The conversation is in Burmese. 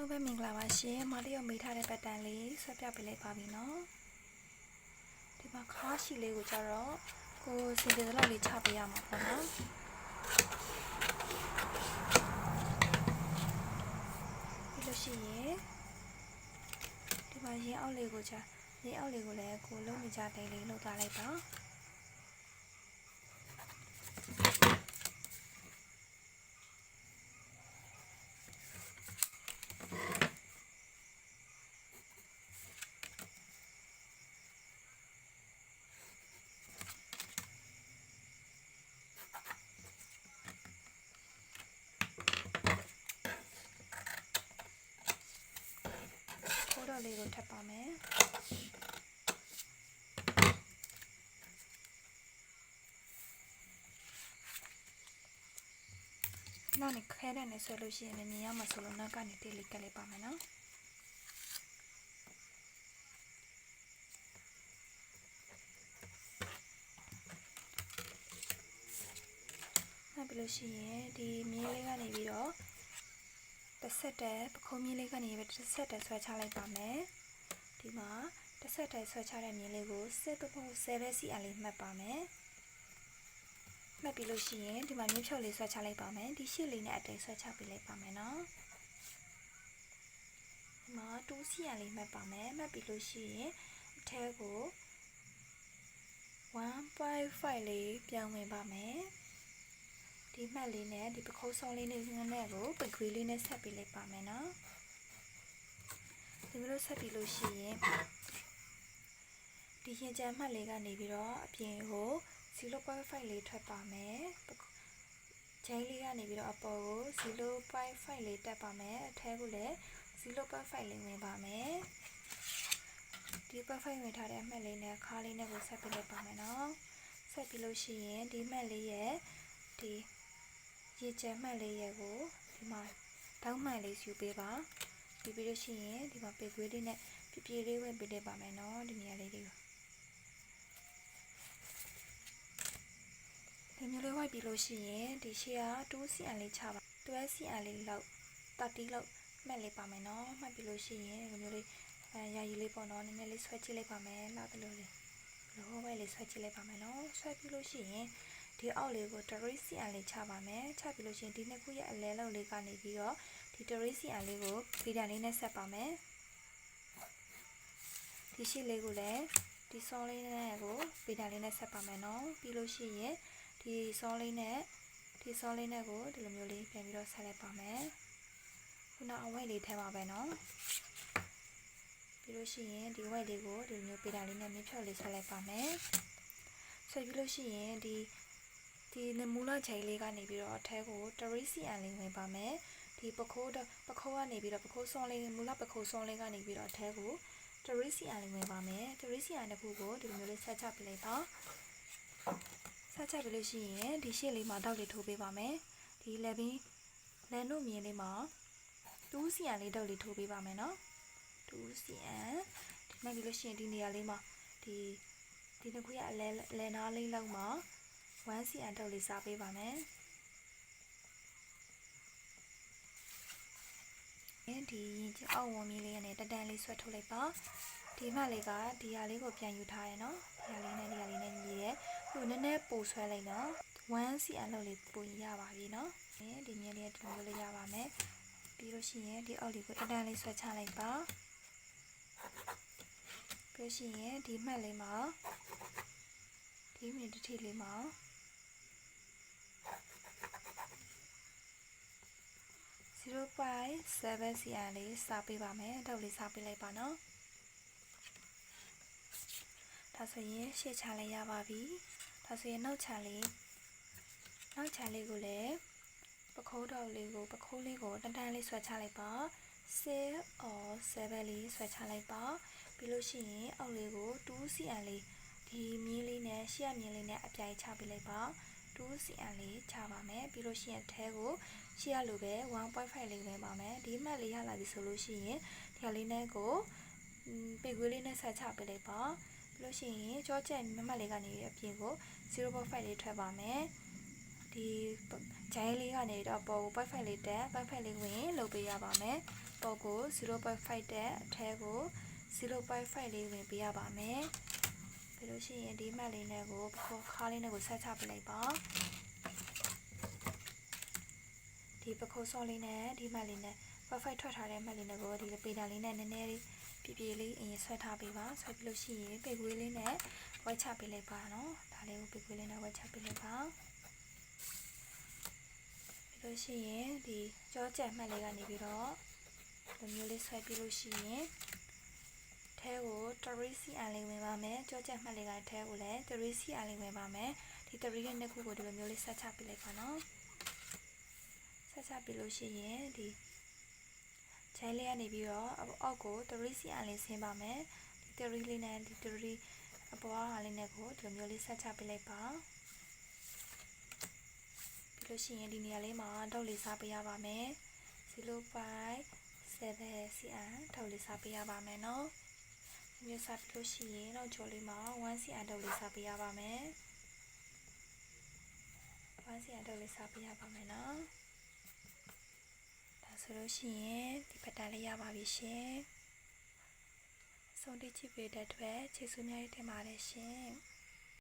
လုံးပဲမင်္ဂလာပါရှင်မလေးရောမေးထားတဲ့ပတ်တန်လေးဆွဲပြပေးလိုက်ပါပြီနော်ဒီမှာခါရှိလေးကိုကြတော့ကိုစီတယ်လောက်လေးချပေးရမှာပေါ့နော်ပြီးလို့ရှိရင်ဒီမှာရင်အောက်လေးကိုချရင်အောက်လေးကိုလည်းကိုလုံးနေကြတဲ့လေးလောက်ထားလိုက်ပါ ခိုး တော်လေးကိုထပ်ပါမယ်နောက်နေခဲတဲ့နဲ့ဆွဲလို့ရှိရင်လည်းမြင်ရမှာဆိုလို့နောက်ကနေတေးလေးကပ်လိုက်ပါမယ်နော်နောက်ပြီးလို့ရှိရင်ဒီမြင်းလေးကနေပြီးတော့ တစ်ဆက်တည်းပခုံးမြင်းလေးကနေပဲတစ်ဆက်တည်းဆွဲချလိုက်ပါမယ်ဒီမှာတစ်ဆက်တည်းဆွဲချတဲ့မြင်းလေးကိုစစ်တဖို့ဆယ်ပဲစီအလေးမှတ်ပါမယ်မှတ်ပြီးလို့ရှိရင်ဒီမှာမြင်းဖြုတ်လေးဆွဲချလိုက်ပါမယ်ဒီရှစ်လေးနဲ့အတိတ်ဆွဲချပေးလိုက်ပါမယ်နော်ဒီမှာ2စီအလေးမှတ်ပါမယ်မှတ်ပြီးလို့ရှိရင်အထဲကို1.5လေးပြောင်းဝင်ပါမယ် ဒီမှတ်လေးနဲ့ဒီပခုံးစောလေးနဲ့ငနဲ့ကိုပကွေးလေးနဲ့ဆက်ပေးလိုက်ပါမယ်နော်ဒီလိုဆက်ပြီးလို့ရှိရင်ဒီရင်ကြမ်းမှတ်လေးကနေပြီးတော့အပြင်ကို0.5လေးထွက်ပါမယ်ဂျိန်းလေးကနေပြီးတော့အပေါ်ကို0.5လေးတက်ပါမယ်အထဲကိုလည်း0.5လေးဝင်ပါမယ်ဒီပတ်ဖိုင်ဝင်ထားတဲ့အမှတ်လေးနဲ့ခါလေးနဲ့ကိုဆက်ပေးလိုက်ပါမယ်နော်ဆက်ပြီးလို့ရှိရင်ဒီမှတ်လေးရဲ့ဒီ ရေကျဲမှတ်လေးရဲ့ကိုဒီမှာတောင်းမှန်လေးယူပေးပါပြီးပြီးလို့ရှိရင်ဒီမှာပေကွေးလေးနဲ့ပြပြလေးဝင်ပေးလိုက်ပါမယ်နော်ဒီနေရာလေးတွေကိုဒီမျိုးလေးဝိုက်ပြီးလို့ရှိရင်ဒီရှေ့က2 cm လေးချပါ12 cm လေးလောက်30လောက်မှတ်လိုက်ပါမယ်နော်မှတ်ပြီးလို့ရှိရင်ဒီမျိုးလေးအဲရာရီလေးပေါ့နော်နည်းနည်းလေးဆွဲကြည့်လိုက်ပါမယ်လာတယ်လို့လေးလောဘလေးဆွဲကြည့်လိုက်ပါမယ်နော်ဆွဲပြီးလို့ရှိရင် ဒီအောက်လေးကိုတရိစီအန်လေးချပါမယ်ချပြီးလို့ရှိရင်ဒီနှစ်ခုရဲ့အလဲလောက်လေးကနေပြီးတော့ဒီတရိစီအန်လေးကိုဗီဒန်လေးနဲ့ဆက်ပါမယ်ဒီရှိလေးကိုလည်းဒီစောလေးနဲ့ကိုဗီဒန်လေးနဲ့ဆက်ပါမယ်နော်ပြီးလို့ရှိရင်ဒီစောလေးနဲ့ဒီစောလေးနဲ့ကိုဒီလိုမျိုးလေးပြန်ပြီးတော့ဆက်လိုက်ပါမယ်ခုနအဝိုက်လေးထဲမှာပဲနော်ပြီးလို့ရှိရင်ဒီဝိုက်လေးကိုဒီလိုမျိုးဗီဒန်လေးနဲ့မြဖြောက်လေးဆက်လိုက်ပါမယ်ဆက်ပြီးလို့ရှိရင်ဒီ ဒီနမူလချိန်လေးကနေပြီးတော့အထဲကိုတရိစီအန်လေးဝင်ပါမယ်ဒီပခိုးပခိုးကနေပြီးတော့ပခိုးစွန်လေးမူလပခိုးစွန်လေးကနေပြီးတော့အထဲကိုတရိစီအန်လေးဝင်ပါမယ်တရိစီအန်တစ်ခုကိုဒီလိုမျိုးလေးဆက်ချပြလိုက်ပါဆက်ချပြလို့ရှိရင်ဒီရှေ့လေးမှာတောက်လေးထိုးပေးပါမယ်ဒီလက်ဘင်းလန်တို့မြင်းလေးမှာ2စီအန်လေးတောက်လေးထိုးပေးပါမယ်နော်2စီအန်ဒီမဲ့ပြီးလို့ရှိရင်ဒီနေရာလေးမှာဒီဒီတစ်ခုရဲ့အလဲလဲနားလေးလောက်မှာ 1 cm ထုတ်လေးစားပေးပါမယ်။ဒီရင်ကျအောက်ဝန်မီးလေးနဲ့တတန်လေးဆွဲထုတ်လိုက်ပါ။ဒီမှလေးကဒီဟာလေးကိုပြန်ယူထားရနော်။ဒီဟာလေးနဲ့ဒီဟာလေးနဲ့ညီရဲ။ခုနည်းနည်းပိုဆွဲလိုက်နော်။1 cm လောက်လေးပိုရပါပြီနော်။ဒီမြင်းလေးကဒီလိုလေးရပါမယ်။ပြီးလို့ရှိရင်ဒီအောက်လေးကိုတတန်လေးဆွဲချလိုက်ပါ။ပြီးလို့ရှိရင်ဒီမှတ်လေးမှာဒီမြင်းတစ်ထည်လေးမှာ 0.7 cm လေးစားပေးပါမယ်။တောက်လေးစားပေးလိုက်ပါနော်။ဒါဆိုရင်ရှေ့ချလေးရပါပြီ။ဒါဆိုရင်နောက်ချလေးနောက်ချလေးကိုလည်းပခိုးတောက်လေးကိုပခိုးလေးကိုတန်တန်လေးဆွဲချလိုက်ပါ။6 or 7လေးဆွဲချလိုက်ပါ။ပြီးလို့ရှိရင်အောက်လေးကို 2 cm လေးဒီမြင်းလေးနဲ့ရှေ့မြင်းလေးနဲ့အပြိုင်ချပေးလိုက်ပါ 2 cm လေးချပါမယ်ပြီးလို့ရှိရင်အထဲကိုရှေ့ရလိုပဲ1.5လေးဝင်ပါမယ်ဒီမှတ်လေးရလာပြီဆိုလို့ရှိရင်ဒီဟာလေးနဲ့ကိုပေကွေးလေးနဲ့ဆက်ချပေးလိုက်ပါပြီးလို့ရှိရင်ကြောချက်မမတ်လေးကနေအပြင်ကို0.5လေးထွက်ပါမယ်ဒီဂျိုင်းလေးကနေတော့ပေါ်ကို0.5လေးတက်0.5လေးဝင်လုပ်ပေးရပါမယ်ပေါက်ကို0.5တဲ့အထဲကို0.5လေးဝင်ပေးရပါမယ် ပြီးလို့ရှိရင်ဒီမှတ်လေးနဲ့ကိုပကောခါလေးနဲ့ကိုဆက်ချပေးလိုက်ပါဒီပခုတ်စောလေးနဲ့ဒီမှတ်လေးနဲ့ perfect ထွက်ထားတဲ့မှတ်လေးနဲ့ကိုဒီပေတာလေးနဲ့နည်းနည်းလေးပြပြလေးအရင်ဆွဲထားပေးပါဆွဲပြီးလို့ရှိရင်ပေကွေးလေးနဲ့ဝိုက်ချပေးလိုက်ပါနော်ဒါလေးကိုပေကွေးလေးနဲ့ဝိုက်ချပေးလိုက်ပါပြီးလို့ရှိရင်ဒီကြောကြက်မှတ်လေးကနေပြီးတော့ဒီမျိုးလေးဆွဲပြီးလို့ရှိရင် ထဲကို3 cm လေးဝင်ပါမယ်ကြောကြက်မှတ်လေးကထဲကိုလည်း 3 cm လေးဝင်ပါမယ်ဒီ3ရဲ့နှစ်ခုကိုဒီလိုမျိုးလေးဆက်ချပေးလိုက်ပါနော်ဆက်ချပြီးလို့ရှိရင်ဒီချဲလေးကနေပြီးတော့အောက်ကို3 cm လေးဆင်းပါမယ်ဒီ3လေးနဲ့ဒီ3အပေါ်ဟာလေးနဲ့ကိုဒီလိုမျိုးလေးဆက်ချပေးလိုက်ပါပြီးလို့ရှိရင်ဒီနေရာလေးမှာတောက်လေးစားပေးရပါမယ်0.7 cm တောက်လေးစားပေးရပါမယ်နော်ဒီ မျိုးစားပြီးလို့ရှိရင်တော့ကြော်လေးမှာ1 cm တောက်လေးစားပေးရပါမယ်1 cm တောက်လေးစားပေးရပါမယ်နော်ဒါဆိုလို့ရှိရင်ဒီဖက်တန်လေးရပါပြီရှင်။ဆုံးတိချစ်ပေးတဲ့အတွက်ကျေးဇူးများတင်ပါတယ်ရှင်။